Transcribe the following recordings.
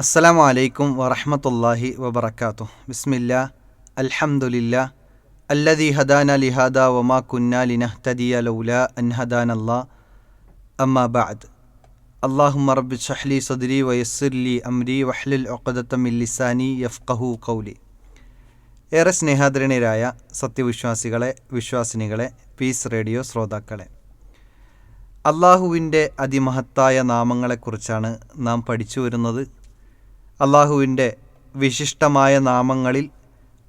അസ്സലാമു അലൈക്കും വറഹമത്തല്ലാഹി വബർക്കാത്തു ബിസ്മില്ല അൽഹംദുലില്ലാ അല്ലദി ഹദാന ലിഹാദ വമാ കുന്ന ലിനഹ്തദിയ ലൗല അൻ അല്ലാ അമ്മാ ബഅദ്. അള്ളാഹുമ്മ റബ്ബി ഷഹ്ലി സദ്രി വയസ്സുലി അംരി വഹ്ലിൽ ഒക്കദത്തമിൽ ലിസാനി യഫ്കഹു കൗലി ഏറെ സ്നേഹാദരണീയരായ സത്യവിശ്വാസികളെ വിശ്വാസിനികളെ പീസ് റേഡിയോ ശ്രോതാക്കളെ. അള്ളാഹുവിന്റെ അതിമഹത്തായ നാമങ്ങളെക്കുറിച്ചാണ് നാം പഠിച്ചു വരുന്നത്. അള്ളാഹുവിന്റെ വിശിഷ്ടമായ നാമങ്ങളിൽ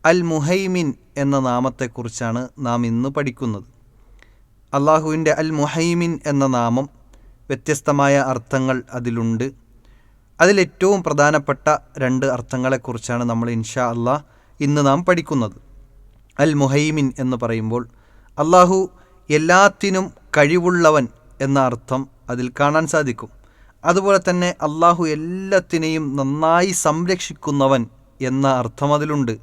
അൽ മുഹൈമിൻ എന്ന നാമത്തെക്കുറിച്ചാണ് നാം ഇന്ന് പഠിക്കുന്നത്. അള്ളാഹുവിന്റെ അൽ മുഹൈമിൻ എന്ന നാമം വ്യത്യസ്തമായ അർത്ഥങ്ങൾ അതിലുണ്ട്. അതിലേറ്റവും പ്രധാനപ്പെട്ട രണ്ട് അർത്ഥങ്ങളെക്കുറിച്ചാണ് നമ്മൾ ഇൻഷാ അള്ളാഹ് ഇന്ന് നാം പഠിക്കുന്നത്. അൽ മുഹൈമിൻ എന്ന് പറയുമ്പോൾ അള്ളാഹു എല്ലാത്തിനും കഴിവുള്ളവൻ എന്ന അർത്ഥം അതിൽ കാണാൻ സാധിക്കും. അതുപോലെ തന്നെ അള്ളാഹു എല്ലാത്തിനെയും നന്നായി സംരക്ഷിക്കുന്നവൻ എന്ന അർത്ഥം അതിലുണ്ട്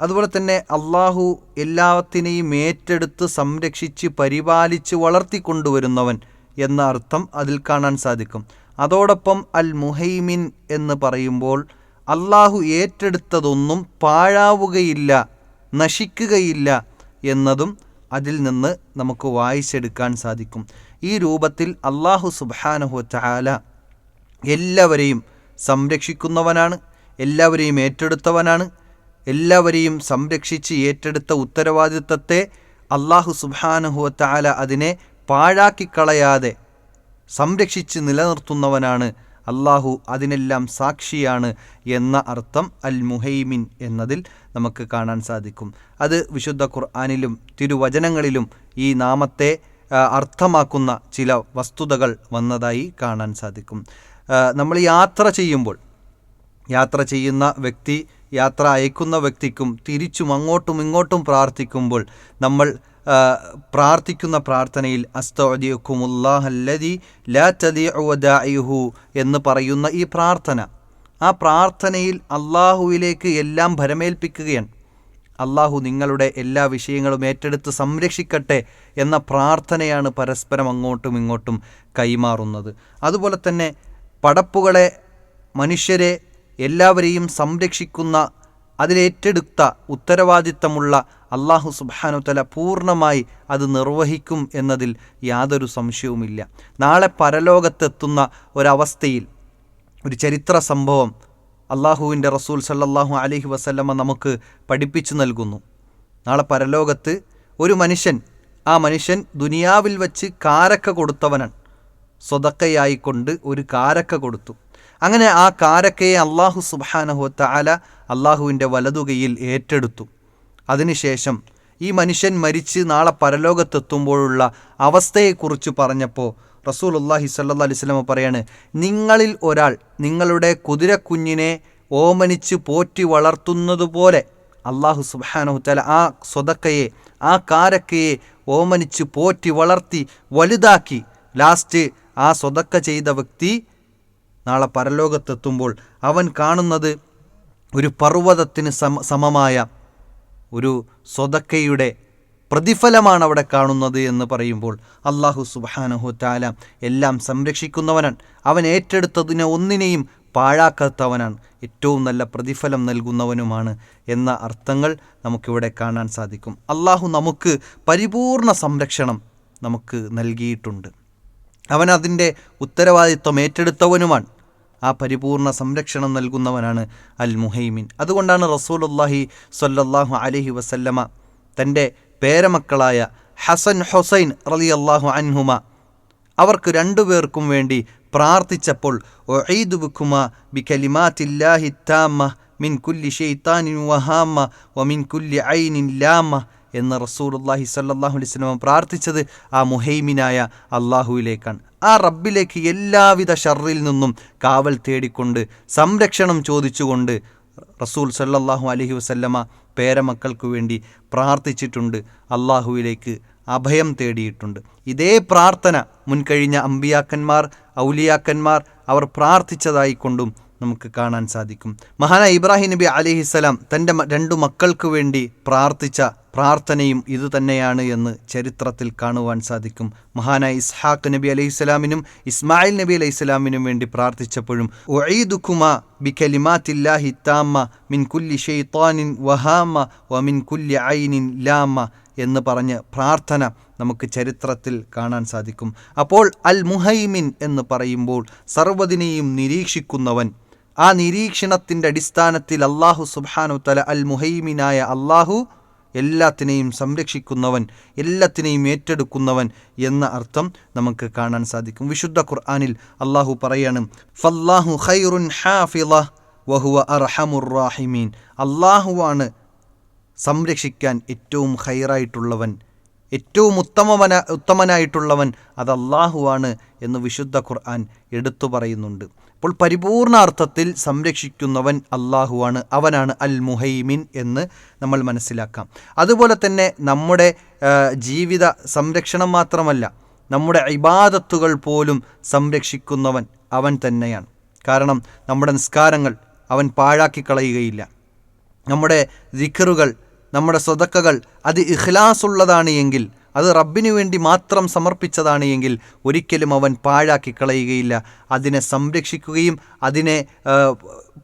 അതുപോലെ തന്നെ അള്ളാഹു എല്ലാത്തിനെയും ഏറ്റെടുത്ത് സംരക്ഷിച്ച് പരിപാലിച്ച് വളർത്തിക്കൊണ്ടുവരുന്നവൻ എന്ന അർത്ഥം അതിൽ കാണാൻ സാധിക്കും. അതോടൊപ്പം അൽ മുഹൈമിൻ എന്ന് പറയുമ്പോൾ അള്ളാഹു ഏറ്റെടുത്തതൊന്നും പാഴാവുകയില്ല നശിക്കുകയില്ല എന്നതും അതിൽ നിന്ന് നമുക്ക് വായിച്ചെടുക്കാൻ സാധിക്കും. ഈ രൂപത്തിൽ അള്ളാഹു സുബാനഹു ചാല എല്ലാവരെയും സംരക്ഷിക്കുന്നവനാണ് എല്ലാവരെയും ഏറ്റെടുത്തവനാണ് എല്ലാവരെയും സംരക്ഷിച്ച് ഏറ്റെടുത്ത ഉത്തരവാദിത്തത്തെ അള്ളാഹു സുബാനഹു ചാല അതിനെ പാഴാക്കിക്കളയാതെ സംരക്ഷിച്ച് നിലനിർത്തുന്നവനാണ് അള്ളാഹു അതിനെല്ലാം സാക്ഷിയാണ് എന്ന അർത്ഥം അൽ മുഹൈമിൻ എന്നതിൽ നമുക്ക് കാണാൻ സാധിക്കും. അത് വിശുദ്ധ ഖുർആാനിലും തിരുവചനങ്ങളിലും ഈ നാമത്തെ അർത്ഥമാക്കുന്ന ചില വസ്തുതകൾ വന്നതായി കാണാൻ സാധിക്കും. നമ്മൾ യാത്ര ചെയ്യുമ്പോൾ യാത്ര ചെയ്യുന്ന വ്യക്തി യാത്ര അയക്കുന്ന വ്യക്തിക്കും തിരിച്ചും അങ്ങോട്ടും ഇങ്ങോട്ടും പ്രാർത്ഥിക്കുമ്പോൾ നമ്മൾ പ്രാർത്ഥിക്കുന്ന പ്രാർത്ഥനയിൽ അസ്തോദിയുക്കുമുല്ലാഹല്ലതി ലാ തദിഹു എന്ന് പറയുന്ന ഈ പ്രാർത്ഥന. ആ പ്രാർത്ഥനയിൽ അള്ളാഹുവിലേക്ക് എല്ലാം ഭരമേൽപ്പിക്കുകയാണ്. അള്ളാഹു നിങ്ങളുടെ എല്ലാ വിഷയങ്ങളും ഏറ്റെടുത്ത് സംരക്ഷിക്കട്ടെ എന്ന പ്രാർത്ഥനയാണ് പരസ്പരം അങ്ങോട്ടും ഇങ്ങോട്ടും കൈമാറുന്നത്. അതുപോലെ തന്നെ പടപ്പുകളെ മനുഷ്യരെ എല്ലാവരെയും സംരക്ഷിക്കുന്ന അതിലേറ്റെടുത്ത ഉത്തരവാദിത്തമുള്ള അള്ളാഹു സുബാനുത്തല പൂർണമായി അത് നിർവഹിക്കും എന്നതിൽ യാതൊരു സംശയവുമില്ല. നാളെ പരലോകത്തെത്തുന്ന ഒരവസ്ഥയിൽ ഒരു ചരിത്ര സംഭവം അള്ളാഹുവിന്റെ റസൂൽ സല്ലാഹു അലഹി വസല്ലമ്മ നമുക്ക് പഠിപ്പിച്ചു നൽകുന്നു. നാളെ പരലോകത്ത് ഒരു മനുഷ്യൻ ആ മനുഷ്യൻ ദുനിയാവിൽ വച്ച് കാരക്ക കൊടുത്തവനാണ്. സ്വതക്കയായിക്കൊണ്ട് ഒരു കാരക്ക കൊടുത്തു. അങ്ങനെ ആ കാരക്കയെ അള്ളാഹു സുബാനഹുത്ത അല അള്ളാഹുവിന്റെ വലതുകയിൽ ഏറ്റെടുത്തു. അതിനുശേഷം ഈ മനുഷ്യൻ മരിച്ച് നാളെ പരലോകത്തെത്തുമ്പോഴുള്ള അവസ്ഥയെക്കുറിച്ച് പറഞ്ഞപ്പോൾ റസൂൽ അള്ളാഹി സല്ലാ അലിസ്ലമ പറയാണ് നിങ്ങളിൽ ഒരാൾ നിങ്ങളുടെ കുതിരക്കുഞ്ഞിനെ ഓമനിച്ച് പോറ്റി വളർത്തുന്നതുപോലെ അള്ളാഹു സുബാനഹുത്തല ആ സ്വതക്കയെ ആ കാരക്കയെ ഓമനിച്ച് പോറ്റി വളർത്തി വലുതാക്കി. ലാസ്റ്റ് ആ സ്വതക്ക ചെയ്ത വ്യക്തി നാളെ പരലോകത്തെത്തുമ്പോൾ അവൻ കാണുന്നത് ഒരു പർവതത്തിന് സമ സമമായ ഒരു സ്വതക്കയുടെ പ്രതിഫലമാണ് അവിടെ കാണുന്നത് എന്ന് പറയുമ്പോൾ അള്ളാഹു സുബാനഹു താല എല്ലാം സംരക്ഷിക്കുന്നവനാണ്. അവൻ ഏറ്റെടുത്തതിനെ ഒന്നിനെയും പാഴാക്കാത്തവനാണ്. ഏറ്റവും നല്ല പ്രതിഫലം നൽകുന്നവനുമാണ് എന്ന അർത്ഥങ്ങൾ നമുക്കിവിടെ കാണാൻ സാധിക്കും. അള്ളാഹു നമുക്ക് പരിപൂർണ സംരക്ഷണം നമുക്ക് നൽകിയിട്ടുണ്ട്. അവൻ അതിന്റെ ഉത്തരവാദിത്വം ഏറ്റെടുത്തവനുമാണ്. ആ പരിപൂർണ സംരക്ഷണം നൽകുന്നവനാണ് അൽ മുഹൈമിൻ അതുകൊണ്ടാണ് റസൂലുല്ലാഹി സൊല്ലാഹു അലഹി വസല്ലമ തന്റെ പേരമക്കളായ ഹസൻ ഹൊസൈൻ റലി അള്ളാഹു അൻഹുമ അവർക്ക് രണ്ടുപേർക്കും വേണ്ടി പ്രാർത്ഥിച്ചപ്പോൾ ഒയ്ദുബുക്കുമ ബി കലിമാറ്റില്ലാഹിത്താമ താമ മിൻ കുല്ലി ഷെയ്ത്താനിൻ വഹാമ വ മിൻ കുല്ലി ഐനിൻ ലാമ എന്ന് റസൂലുല്ലാഹി സല്ലാഹു അലൈഹി സ്വലമ പ്രാർത്ഥിച്ചത് ആ മുഹൈമിനായ അള്ളാഹുവിലേക്കാണ് ആ റബ്ബിലേക്ക് എല്ലാവിധ ഷറിൽ നിന്നും കാവൽ തേടിക്കൊണ്ട് സംരക്ഷണം ചോദിച്ചുകൊണ്ട് റസൂൽ സല്ലാഹു അലഹി വസല്ലമ പേരമക്കൾക്ക് വേണ്ടി പ്രാർത്ഥിച്ചിട്ടുണ്ട്. അള്ളാഹുവിലേക്ക് അഭയം തേടിയിട്ടുണ്ട്. ഇതേ പ്രാർത്ഥന മുൻകഴിഞ്ഞ അമ്പിയാക്കന്മാർ ഔലിയാക്കന്മാർ അവർ പ്രാർത്ഥിച്ചതായിക്കൊണ്ടും നമുക്ക് കാണാൻ സാധിക്കും. മഹാന ഇബ്രാഹിം നബി അലിഹിസ്സലാം തന്റെ രണ്ടു മക്കൾക്ക് വേണ്ടി പ്രാർത്ഥിച്ച പ്രാർത്ഥനയും ഇതുതന്നെയാണ് എന്ന് ചരിത്രത്തിൽ കാണുവാൻ സാധിക്കും. മഹാനായ ഇസ്ഹാഖ് നബി അലൈഹിസ്സലാമിനും ഇസ്മായിൽ നബി അലൈഹിസ്സലാമിനും വേണ്ടി പ്രാർത്ഥിച്ചപ്പോഴും ഒഴീദുക്കുമ ബി കലിമാത്തില്ലാഹി താമ്മ മിൻ കുല്ലി ഷെയ്ത്താനിൻ വഹാമ വ മിൻ കുല്ലി ഐനിൻ ലാമ എന്ന് പറഞ്ഞ് പ്രാർത്ഥന നമുക്ക് ചരിത്രത്തിൽ കാണാൻ സാധിക്കും. അപ്പോൾ അൽ മുഹൈമിൻ എന്ന് പറയുമ്പോൾ സർവതിനെയും നിരീക്ഷിക്കുന്നവൻ ആ നിരീക്ഷണത്തിന്റെ അടിസ്ഥാനത്തിൽ അള്ളാഹു സുബാനു തല അൽ മുഹൈമിനായ അള്ളാഹു എല്ലാത്തിനെയും സംരക്ഷിക്കുന്നവൻ എല്ലാത്തിനെയും ഏറ്റെടുക്കുന്നവൻ എന്ന അർത്ഥം നമുക്ക് കാണാൻ സാധിക്കും. വിശുദ്ധ ഖുർആാനിൽ അള്ളാഹു പറയാണ് ഫല്ലാഹു ഖൈറുൻ ഹാഫിള വഹുവ അർഹമുറാഹിമീൻ അള്ളാഹുവാണ് സംരക്ഷിക്കാൻ ഏറ്റവും ഹൈറായിട്ടുള്ളവൻ ഏറ്റവും ഉത്തമവന ഉത്തമനായിട്ടുള്ളവൻ അത് അള്ളാഹുവാണ് എന്ന് വിശുദ്ധ ഖുർആൻ എടുത്തു പറയുന്നുണ്ട്. അപ്പോൾ പരിപൂർണാർത്ഥത്തിൽ സംരക്ഷിക്കുന്നവൻ അള്ളാഹുവാണ് അവനാണ് അൽ മുഹൈമിൻ എന്ന് നമ്മൾ മനസ്സിലാക്കാം. അതുപോലെ തന്നെ നമ്മുടെ ജീവിത സംരക്ഷണം മാത്രമല്ല നമ്മുടെ ഇബാദത്തുകൾ പോലും സംരക്ഷിക്കുന്നവൻ അവൻ തന്നെയാണ്. കാരണം നമ്മുടെ നിസ്കാരങ്ങൾ അവൻ പാഴാക്കി കളയുകയില്ല നമ്മുടെ ദിഖറുകൾ നമ്മുടെ സ്വതക്കകൾ അത് ഇഖ്ലാസുള്ളതാണ് എങ്കിൽ അത് റബ്ബിനു വേണ്ടി മാത്രം സമർപ്പിച്ചതാണ് എങ്കിൽ ഒരിക്കലും അവൻ പാഴാക്കി കളയുകയില്ല അതിനെ സംരക്ഷിക്കുകയും അതിനെ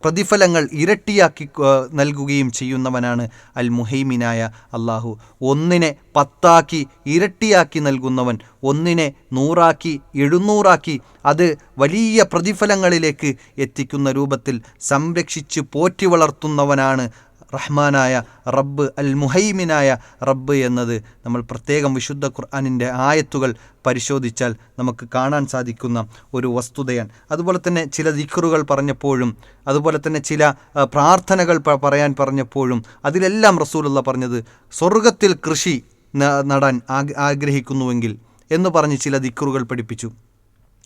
പ്രതിഫലങ്ങൾ ഇരട്ടിയാക്കി നൽകുകയും ചെയ്യുന്നവനാണ് അൽ മുഹൈമിനായ അള്ളാഹു. ഒന്നിനെ പത്താക്കി ഇരട്ടിയാക്കി നൽകുന്നവൻ ഒന്നിനെ നൂറാക്കി എഴുന്നൂറാക്കി അത് വലിയ പ്രതിഫലങ്ങളിലേക്ക് എത്തിക്കുന്ന രൂപത്തിൽ സംരക്ഷിച്ച് പോറ്റി വളർത്തുന്നവനാണ് റഹ്മാനായ റബ്ബ് അൽ മുഹൈമിനായ റബ്ബ് എന്നത് നമ്മൾ പ്രത്യേകം വിശുദ്ധ ഖുർആാനിന്റെ ആയത്തുകൾ പരിശോധിച്ചാൽ നമുക്ക് കാണാൻ സാധിക്കുന്ന ഒരു വസ്തുതയാണ്. അതുപോലെ തന്നെ ചില ദിഖറുകൾ പറഞ്ഞപ്പോഴും അതുപോലെ തന്നെ ചില പ്രാർത്ഥനകൾ പറയാൻ പറഞ്ഞപ്പോഴും അതിലെല്ലാം റസൂലുള്ള പറഞ്ഞത് സ്വർഗത്തിൽ കൃഷി നടാൻ ആഗ്രഹിക്കുന്നുവെങ്കിൽ എന്ന് പറഞ്ഞ് ചില ദിക്കറുകൾ പഠിപ്പിച്ചു.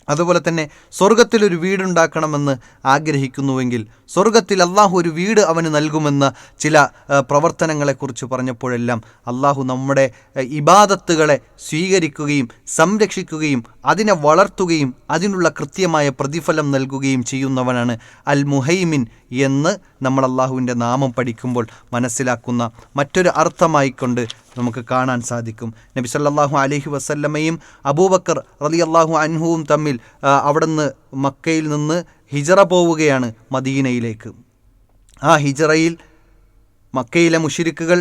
അതുപോലെ തന്നെ സ്വർഗത്തിൽ ഒരു വീടുണ്ടാക്കണമെന്ന് ആഗ്രഹിക്കുന്നുവെങ്കിൽ സ്വർഗത്തിൽ അള്ളാഹു ഒരു വീട് അവന് നൽകുമെന്ന ചില പ്രവർത്തനങ്ങളെക്കുറിച്ച് പറഞ്ഞപ്പോഴെല്ലാം അള്ളാഹു നമ്മുടെ ഇബാദത്തുകളെ സ്വീകരിക്കുകയും സംരക്ഷിക്കുകയും അതിനെ വളർത്തുകയും അതിനുള്ള കൃത്യമായ പ്രതിഫലം നൽകുകയും ചെയ്യുന്നവനാണ് അൽ മുഹൈമിൻ എന്ന് നമ്മൾ അള്ളാഹുവിന്റെ നാമം പഠിക്കുമ്പോൾ മനസ്സിലാക്കുന്ന മറ്റൊരു അർത്ഥമായിക്കൊണ്ട് നമുക്ക് കാണാൻ സാധിക്കും. നബി സല്ലാഹു അലഹി വസല്ലമയും അബൂബക്കർ റലി അള്ളാഹു അൻഹുവും തമ്മിൽ അവിടുന്ന് മക്കയിൽ നിന്ന് ഹിജറ പോവുകയാണ് മദീനയിലേക്ക്. ആ ഹിജറയിൽ മക്കയിലെ മുഷിരിക്കുകൾ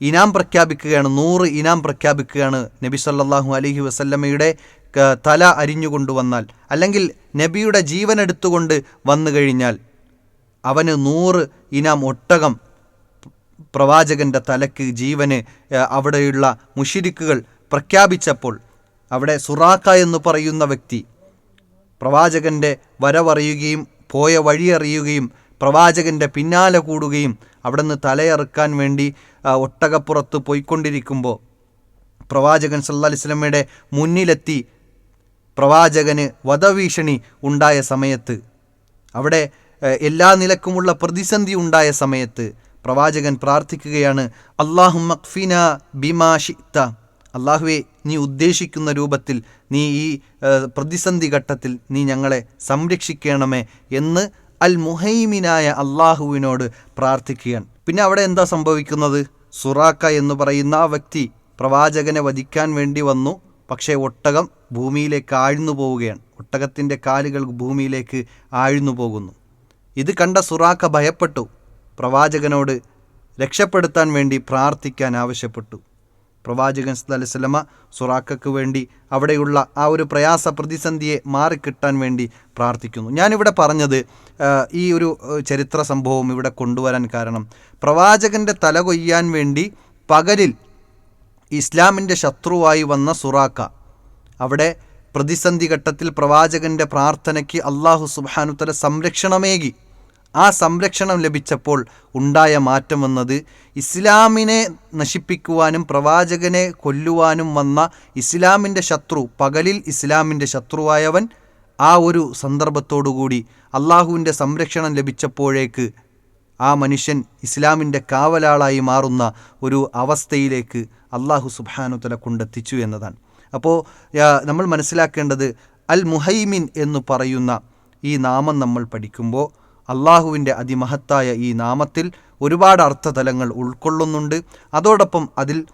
ഇനാം പ്രഖ്യാപിക്കുകയാണ് നൂറ് ഇനാം പ്രഖ്യാപിക്കുകയാണ് നബി സല്ലാഹു അലഹി വസല്ലമയുടെ തല തല അരിഞ്ഞുകൊണ്ടുവന്നാൽ അല്ലെങ്കിൽ നബിയുടെ ജീവൻ എടുത്തുകൊണ്ട് വന്നു കഴിഞ്ഞാൽ അവന് നൂറ് ഇനാം ഒട്ടകം പ്രവാചകന്റെ തലക്ക് ജീവന് അവിടെയുള്ള മുഷിരിക്കുകൾ പ്രഖ്യാപിച്ചപ്പോൾ അവിടെ സുറാക്ക എന്ന് പറയുന്ന വ്യക്തി പ്രവാചകന്റെ വരവറിയുകയും പോയ വഴിയറിയുകയും പ്രവാചകന്റെ പിന്നാലെ കൂടുകയും അവിടുന്ന് തലയറുക്കാൻ വേണ്ടി ഒട്ടകപ്പുറത്ത് പോയിക്കൊണ്ടിരിക്കുമ്പോൾ പ്രവാചകൻ സല്ലാ അലൈഹി വസല്ലമയുടെ മുന്നിലെത്തി പ്രവാചകന് വധഭീഷണി ഉണ്ടായ സമയത്ത്. അവിടെ എല്ലാ നിലക്കുമുള്ള പ്രതിസന്ധി ഉണ്ടായ സമയത്ത് പ്രവാചകൻ പ്രാർത്ഥിക്കുകയാണ് അള്ളാഹു മഖ്ഫിന ബിമാ ഷിത്ത അള്ളാഹുവെ നീ ഉദ്ദേശിക്കുന്ന രൂപത്തിൽ നീ ഈ പ്രതിസന്ധി ഘട്ടത്തിൽ നീ ഞങ്ങളെ സംരക്ഷിക്കണമേ എന്ന് അൽ മുഹൈമിനായ അള്ളാഹുവിനോട് പ്രാർത്ഥിക്കുകയാണ്. പിന്നെ അവിടെ എന്താ സംഭവിക്കുന്നത്? സുറാക്ക എന്ന് പറയുന്ന ആ വ്യക്തി പ്രവാചകനെ വധിക്കാൻ വേണ്ടി വന്നു പക്ഷേ ഒട്ടകം ഭൂമിയിലേക്ക് ആഴ്ന്നു പോവുകയാണ്. ഒട്ടകത്തിന്റെ കാലുകൾ ഭൂമിയിലേക്ക് ആഴ്ന്നു പോകുന്നു. ഇത് കണ്ട സുറാക്ക ഭയപ്പെട്ടു. പ്രവാചകനോട് രക്ഷപ്പെടുത്താൻ വേണ്ടി പ്രാർത്ഥിക്കാൻ ആവശ്യപ്പെട്ടു. പ്രവാചകൻ സുറാക്കു സുറാക്കക്ക് വേണ്ടി അവിടെയുള്ള ആ ഒരു പ്രയാസ പ്രതിസന്ധിയെ മാറിക്കിട്ടാൻ വേണ്ടി പ്രാർത്ഥിക്കുന്നു. ഞാനിവിടെ പറഞ്ഞത് ഈ ഒരു ചരിത്ര സംഭവം ഇവിടെ കൊണ്ടുവരാൻ കാരണം പ്രവാചകന്റെ തല കൊയ്യാൻ വേണ്ടി പകലിൽ ഇസ്ലാമിന്റെ ശത്രുവായി വന്ന സുറാക്ക അവിടെ പ്രതിസന്ധി ഘട്ടത്തിൽ പ്രവാചകന്റെ പ്രാർത്ഥനയ്ക്ക് അള്ളാഹു സുബാനുത്തല സംരക്ഷണമേകി. ആ സംരക്ഷണം ലഭിച്ചപ്പോൾ ഉണ്ടായ മാറ്റം വന്നത് ഇസ്ലാമിനെ നശിപ്പിക്കുവാനും പ്രവാചകനെ കൊല്ലുവാനും വന്ന ഇസ്ലാമിന്റെ ശത്രു പകലിൽ ഇസ്ലാമിന്റെ ശത്രുവായവൻ ആ ഒരു സന്ദർഭത്തോടുകൂടി അള്ളാഹുവിന്റെ സംരക്ഷണം ലഭിച്ചപ്പോഴേക്ക് ആ മനുഷ്യൻ ഇസ്ലാമിന്റെ കാവലാളായി മാറുന്ന ഒരു അവസ്ഥയിലേക്ക് അള്ളാഹു സുബാനുത്തല കൊണ്ടെത്തിച്ചു എന്നതാണ്. അപ്പോൾ നമ്മൾ മനസ്സിലാക്കേണ്ടത് അൽ മുഹൈമിൻ എന്ന് പറയുന്ന ഈ നാമം നമ്മൾ പഠിക്കുമ്പോൾ അള്ളാഹുവിന്റെ അതിമഹത്തായ ഈ നാമത്തിൽ ഒരുപാട് അർത്ഥതലങ്ങൾ ഉൾക്കൊള്ളുന്നുണ്ട്. അതോടൊപ്പം അതിൽ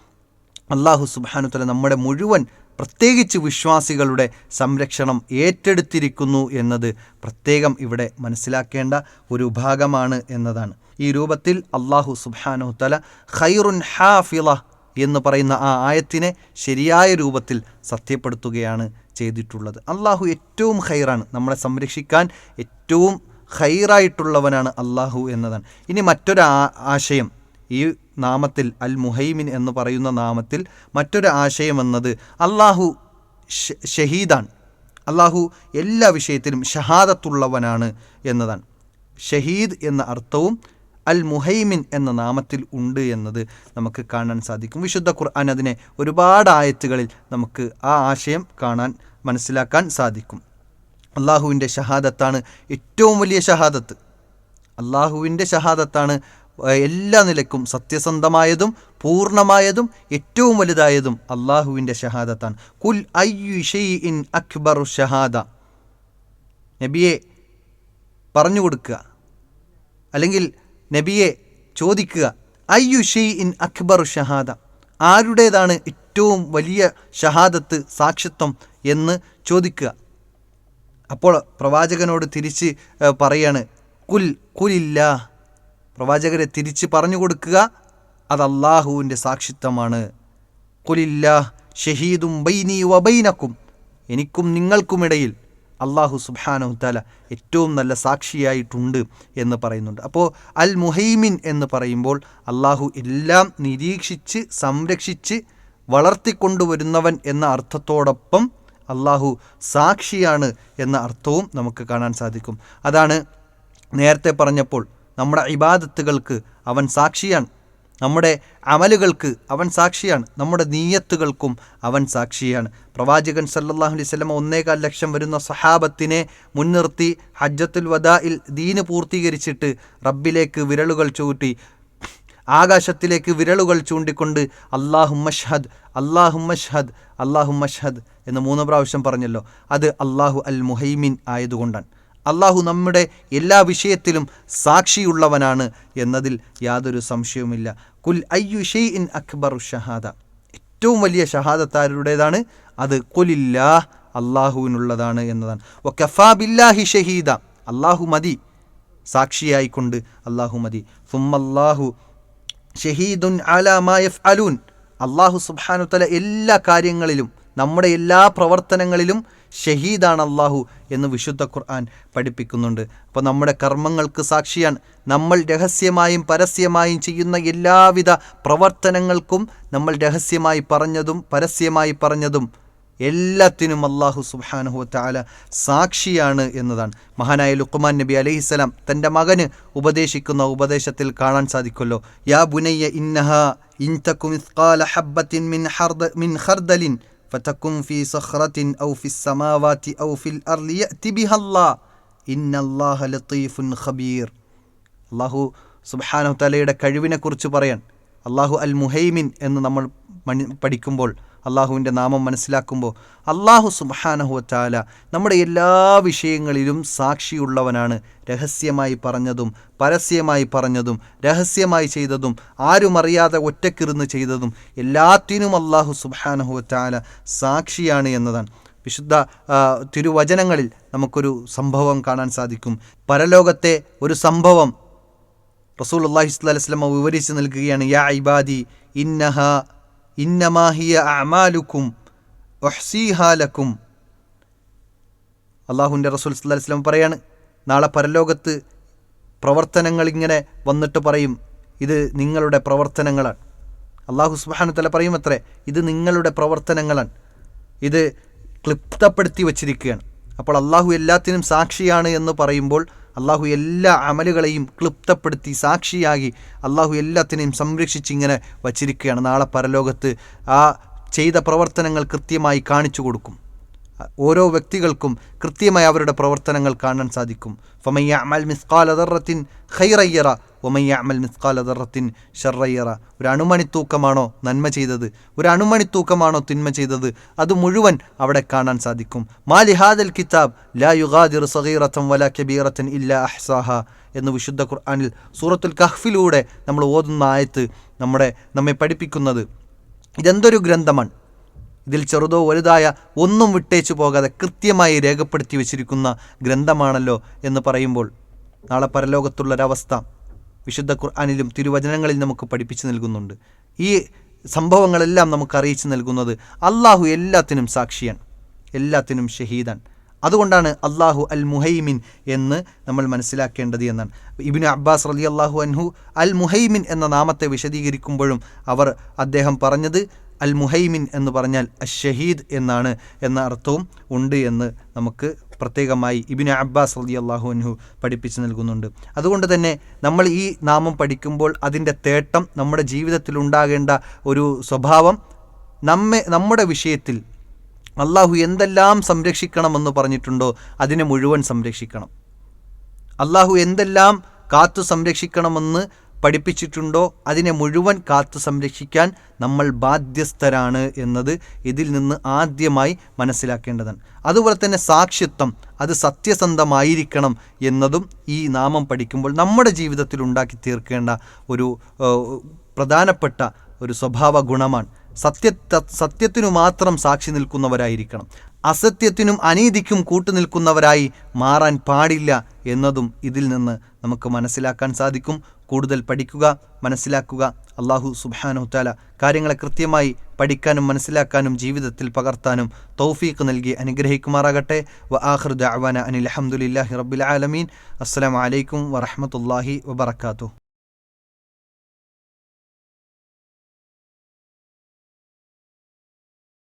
അള്ളാഹു സുബാനുത്തല നമ്മുടെ മുഴുവൻ പ്രത്യേകിച്ച് വിശ്വാസികളുടെ സംരക്ഷണം ഏറ്റെടുത്തിരിക്കുന്നു എന്നത് പ്രത്യേകം ഇവിടെ മനസ്സിലാക്കേണ്ട ഒരു ഭാഗമാണ് എന്നതാണ്. ഈ രൂപത്തിൽ അള്ളാഹു സുബാനുത്തല ഖൈറുൻ ഹാഫിള എന്ന് പറയുന്ന ആ ആയത്തിനെ ശരിയായ രൂപത്തിൽ സത്യപ്പെടുത്തുകയാണ് ചെയ്തിട്ടുള്ളത്. അള്ളാഹു ഏറ്റവും ഖൈറാണ്. നമ്മളെ സംരക്ഷിക്കാൻ ഏറ്റവും ഖൈറായിട്ടുള്ളവനാണ് അള്ളാഹു എന്നതാണ്. ഇനി മറ്റൊരു ആശയം ഈ നാമത്തിൽ അൽ മുഹൈമിൻ എന്ന് പറയുന്ന നാമത്തിൽ മറ്റൊരു ആശയം എന്നത് അള്ളാഹു ഷഹീദാണ്. അള്ളാഹു എല്ലാ വിഷയത്തിലും ഷഹാദത്തുള്ളവനാണ് എന്നതാണ്. ഷഹീദ് എന്ന അർത്ഥവും അൽ മുഹൈമിൻ എന്ന നാമത്തിൽ ഉണ്ട് എന്നത് നമുക്ക് കാണാൻ സാധിക്കും. വിശുദ്ധ ഖുർആൻ അതിനെ ഒരുപാട് ആയത്തുകളിൽ നമുക്ക് ആ ആശയം കാണാൻ മനസ്സിലാക്കാൻ സാധിക്കും. അള്ളാഹുവിന്റെ ഷഹാദത്താണ് ഏറ്റവും വലിയ ഷഹാദത്ത്. അള്ളാഹുവിന്റെ ഷഹാദത്താണ് എല്ലാ നിലക്കും സത്യസന്ധമായതും പൂർണമായതും ഏറ്റവും വലുതായതും അള്ളാഹുവിന്റെ ഷഹാദത്താണ്. കുൽ അയ്യു ഇൻ അക്ബർ ഷഹാദ. നബിയെ പറഞ്ഞു കൊടുക്കുക. അല്ലെങ്കിൽ നബിയെ ചോദിക്കുക അയ്യു ഇൻ അക്ബർ ഷഹാദ. ആരുടേതാണ് ഏറ്റവും വലിയ ഷഹാദത്ത് സാക്ഷിത്വം എന്ന് ചോദിക്കുക. അപ്പോൾ പ്രവാചകനോട് തിരിച്ച് പറയാണ് കുൽ കുലില്ല. പ്രവാചകരെ തിരിച്ച് പറഞ്ഞു കൊടുക്കുക അത് അള്ളാഹുവിന്റെ സാക്ഷിത്വമാണ്. കുലില്ല ഷഹീദും ബൈനി വബൈനക്കും എനിക്കും നിങ്ങൾക്കുമിടയിൽ അള്ളാഹു സുബാനുത്താല ഏറ്റവും നല്ല സാക്ഷിയായിട്ടുണ്ട് എന്ന് പറയുന്നുണ്ട്. അപ്പോൾ അൽ മുഹൈമിൻ എന്ന് പറയുമ്പോൾ അള്ളാഹു എല്ലാം നിരീക്ഷിച്ച് സംരക്ഷിച്ച് വളർത്തിക്കൊണ്ടുവരുന്നവൻ എന്ന അർത്ഥത്തോടൊപ്പം അള്ളാഹു സാക്ഷിയാണ് എന്ന അർത്ഥവും നമുക്ക് കാണാൻ സാധിക്കും. അതാണ് നേരത്തെ പറഞ്ഞപ്പോൾ നമ്മുടെ ഇബാദത്തുകൾക്ക് അവൻ സാക്ഷിയാണ്. നമ്മുടെ അമലുകൾക്ക് അവൻ സാക്ഷിയാണ്. നമ്മുടെ നീയത്തുകൾക്കും അവൻ സാക്ഷിയാണ്. പ്രവാചകൻ സല്ലാഹു അലൈഹി സ്വലമ ഒന്നേകാൽ ലക്ഷം വരുന്ന സഹാബത്തിനെ മുൻനിർത്തി ഹജ്ജത്തുൽ വദായിൽ ദീന് പൂർത്തീകരിച്ചിട്ട് റബ്ബിലേക്ക് വിരലുകൾ ചൂട്ടി ആകാശത്തിലേക്ക് വിരലുകൾ ചൂണ്ടിക്കൊണ്ട് അള്ളാഹു മഷ്ഹദ് അള്ളാഹു മഷ്ഹദ് അള്ളാഹു മഷ്ഹദ് എന്ന് മൂന്ന് പ്രാവശ്യം പറഞ്ഞല്ലോ. അത് അള്ളാഹു അൽ മുഹൈമിൻ ആയതുകൊണ്ടാണ്. അള്ളാഹു നമ്മുടെ എല്ലാ വിഷയത്തിലും സാക്ഷിയുള്ളവനാണ് എന്നതിൽ യാതൊരു സംശയവുമില്ല. കുൽ അയ്യു ഷെയ് ഇൻ അക്ബറു ഷഹാദ ഏറ്റവും വലിയ ഷഹാദത്താരുടേതാണ്. അത് കുലില്ലാ അള്ളാഹുവിനുള്ളതാണ് എന്നതാണ്. ഒ കഫാബില്ലാഹി ഷഹീദ അള്ളാഹു മതി സാക്ഷിയായിക്കൊണ്ട് അള്ളാഹു മതി ഫുമ്മല്ലാഹു ഷഹീദുൻ അലാ മായഫ് അലൂൻ അള്ളാഹു സുബാനു തല എല്ലാ കാര്യങ്ങളിലും നമ്മുടെ എല്ലാ പ്രവർത്തനങ്ങളിലും ഷഹീദാണ് അള്ളാഹു എന്ന് വിശുദ്ധ ഖുർആൻ പഠിപ്പിക്കുന്നുണ്ട്. അപ്പോൾ നമ്മുടെ കർമ്മങ്ങൾക്ക് സാക്ഷിയാണ്. നമ്മൾ രഹസ്യമായും പരസ്യമായും ചെയ്യുന്ന എല്ലാവിധ പ്രവർത്തനങ്ങൾക്കും നമ്മൾ രഹസ്യമായി പറഞ്ഞതും പരസ്യമായി പറഞ്ഞതും എല്ലാത്തിനും അള്ളാഹു സുബാനുഹു താല സാക്ഷിയാണ് എന്നതാണ് മഹാനായ ലുക്കുമാൻ നബി അലഹിസ്സലാം തൻ്റെ മകന് ഉപദേശിക്കുന്ന ഉപദേശത്തിൽ കാണാൻ സാധിക്കുമല്ലോ യാ ബുനയ്യ ഇന്നഹ ഇൻതക്കും ഹബ്ബത്തിൻ മിൻ ഹർദ മിൻ ഹർദലിൻ فتكن في صخرة أو في السماوات أو في الأرض يأتي بها الله إن الله لطيف خبير അള്ളാഹു സുബാനു തലയുടെ കഴിവിനെക്കുറിച്ച് പറയാൻ അള്ളാഹു അൽ മുഹൈമിൻ എന്ന് നമ്മൾ പഠിക്കുമ്പോൾ അള്ളാഹുവിന്റെ നാമം മനസ്സിലാക്കുമ്പോൾ അള്ളാഹു സുബാനഹുവറ്റാല നമ്മുടെ എല്ലാ വിഷയങ്ങളിലും സാക്ഷിയുള്ളവനാണ്. രഹസ്യമായി പറഞ്ഞതും പരസ്യമായി പറഞ്ഞതും രഹസ്യമായി ചെയ്തതും ആരും അറിയാതെ ഒറ്റക്കിരുന്ന് ചെയ്തതും എല്ലാത്തിനും അള്ളാഹു സുബാനഹുവറ്റാല സാക്ഷിയാണ് എന്നതാണ്. വിശുദ്ധ തിരുവചനങ്ങളിൽ നമുക്കൊരു സംഭവം കാണാൻ സാധിക്കും. പരലോകത്തെ ഒരു സംഭവം റസൂൽ അള്ളാഹി സ്വലമ വിവരിച്ച് നൽകുകയാണ് യാ ഇബാദി ഇന്നഹ ഇന്നമാഹിയ അമാലുക്കും ഒഹ്സീഹാലക്കും അള്ളാഹുന്റെ റസൂൽ സല്ലാ പറയാണ് നാളെ പരലോകത്ത് പ്രവർത്തനങ്ങൾ ഇങ്ങനെ വന്നിട്ട് പറയും ഇത് നിങ്ങളുടെ പ്രവർത്തനങ്ങളാണ്. അള്ളാഹു സുബാനത്തല പറയും അത്രേ ഇത് നിങ്ങളുടെ പ്രവർത്തനങ്ങളാണ്. ഇത് ക്ലിപ്തപ്പെടുത്തി വച്ചിരിക്കുകയാണ്. അപ്പോൾ അള്ളാഹു എല്ലാത്തിനും സാക്ഷിയാണ് എന്ന് പറയുമ്പോൾ അള്ളാഹു എല്ലാ അമലുകളെയും ക്ലിപ്തപ്പെടുത്തി സാക്ഷിയാകി അള്ളാഹു എല്ലാത്തിനെയും സംരക്ഷിച്ച് ഇങ്ങനെ വച്ചിരിക്കുകയാണ്. നാളെ പരലോകത്ത് ആ ചെയ്ത പ്രവർത്തനങ്ങൾ കൃത്യമായി കാണിച്ചു കൊടുക്കും. ഓരോ വ്യക്തികൾക്കും കൃത്യമായി അവരുടെ പ്രവർത്തനങ്ങൾ കാണാൻ സാധിക്കും. ഫമയ്യ അമൽ മിസ്കാൽ അതറത്തിൻ ഖൈറയ്യറ ഒമയ്യാമൽ മിസ്കാല ദറത്തിൻ ഷർറയ്യറ ഒരു അണുമണിത്തൂക്കമാണോ നന്മ ചെയ്തത്? ഒരു അണുമണിത്തൂക്കമാണോ തിന്മ ചെയ്തത്? അത് മുഴുവൻ അവിടെ കാണാൻ സാധിക്കും. മാലിഹാദൽ കിതാബ് ലാ യുഗാദിർ സഹീറത്തം വല കബീറത്തൻ ഇല്ല അഹ്സാഹ എന്ന് വിശുദ്ധ ഖുർആാനിൽ സൂറത്തുൽ കഹ്ഫിലൂടെ നമ്മൾ ഓതുന്ന ആയത്ത് നമ്മുടെ നമ്മെ പഠിപ്പിക്കുന്നത്. ഇതെന്തൊരു ഗ്രന്ഥമാണ്? ഇതിൽ ചെറുതോ വലുതായ ഒന്നും വിട്ടേച്ചു പോകാതെ കൃത്യമായി രേഖപ്പെടുത്തി വച്ചിരിക്കുന്ന ഗ്രന്ഥമാണല്ലോ എന്ന് പറയുമ്പോൾ നാളെ പരലോകത്തുള്ളൊരവസ്ഥ വിശുദ്ധ ഖുർആാനിലും തിരുവചനങ്ങളിൽ നമുക്ക് പഠിപ്പിച്ചു നൽകുന്നുണ്ട്. ഈ സംഭവങ്ങളെല്ലാം നമുക്ക് അറിയിച്ചു നൽകുന്നത് അള്ളാഹു എല്ലാത്തിനും സാക്ഷിയാണ് എല്ലാത്തിനും ഷഹീദാൻ അതുകൊണ്ടാണ് അള്ളാഹു അൽ മുഹൈമിൻ എന്ന് നമ്മൾ മനസ്സിലാക്കേണ്ടത് എന്നാണ്. ഇബിന് അബ്ബാസ് റലി അള്ളാഹു അൻഹു അൽ മുഹൈമിൻ എന്ന നാമത്തെ വിശദീകരിക്കുമ്പോഴും അവർ അദ്ദേഹം പറഞ്ഞത് അൽ മുഹൈമിൻ എന്ന് പറഞ്ഞാൽ അഷഹീദ് എന്നാണ് എന്ന അർത്ഥവും ഉണ്ട് എന്ന് നമുക്ക് പ്രത്യേകമായി ഇബിന് അബ്ബാസ് റലി അള്ളാഹു അൻഹു പഠിപ്പിച്ചു നൽകുന്നുണ്ട്. അതുകൊണ്ട് തന്നെ നമ്മൾ ഈ നാമം പഠിക്കുമ്പോൾ അതിന്റെ തേട്ടം നമ്മുടെ ജീവിതത്തിൽ ഉണ്ടാകേണ്ട ഒരു സ്വഭാവം നമ്മെ നമ്മുടെ വിഷയത്തിൽ അള്ളാഹു എന്തെല്ലാം സംരക്ഷിക്കണമെന്ന് പറഞ്ഞിട്ടുണ്ടോ അതിനെ മുഴുവൻ സംരക്ഷിക്കണം. അള്ളാഹു എന്തെല്ലാം കാത്തു സംരക്ഷിക്കണമെന്ന് പഠിപ്പിച്ചിട്ടുണ്ടോ? അതിനെ മുഴുവൻ കാത്തു സംരക്ഷിക്കാൻ നമ്മൾ ബാധ്യസ്ഥരാണ് എന്നത് ഇതിൽ നിന്ന് ആദ്യമായി മനസ്സിലാക്കേണ്ടതാണ്. അതുപോലെ തന്നെ സാക്ഷ്യത്വം അത് സത്യസന്ധമായിരിക്കണം എന്നതും ഈ നാമം പഠിക്കുമ്പോൾ നമ്മുടെ ജീവിതത്തിൽ ഉണ്ടാക്കി തീർക്കേണ്ട ഒരു പ്രധാനപ്പെട്ട ഒരു സ്വഭാവ ഗുണമാണ്. സത്യ സത്യത്തിനു മാത്രം സാക്ഷി നിൽക്കുന്നവരായിരിക്കണം. അസത്യത്തിനും അനീതിക്കും കൂട്ടുനിൽക്കുന്നവരായി മാറാൻ പാടില്ല എന്നതും ഇതിൽ നിന്ന് നമുക്ക് മനസ്സിലാക്കാൻ സാധിക്കും. കൂടുതൽ പഠിക്കുക മനസ്സിലാക്കുക. അള്ളാഹു സുബാനുത്താല കാര്യങ്ങളെ കൃത്യമായി പഠിക്കാനും മനസ്സിലാക്കാനും ജീവിതത്തിൽ പകർത്താനും തൗഫീഖ് നൽകി അനുഗ്രഹിക്കുമാറാകട്ടെ. വ ആഹ്റുദ് അവാന അനിൽ അഹമ്മദില്ലാഹി റബ്ബിൽ ആലമീൻ. അസ്സാം വലൈക്കും വറഹമത്തല്ലാഹി വബർക്കാത്തു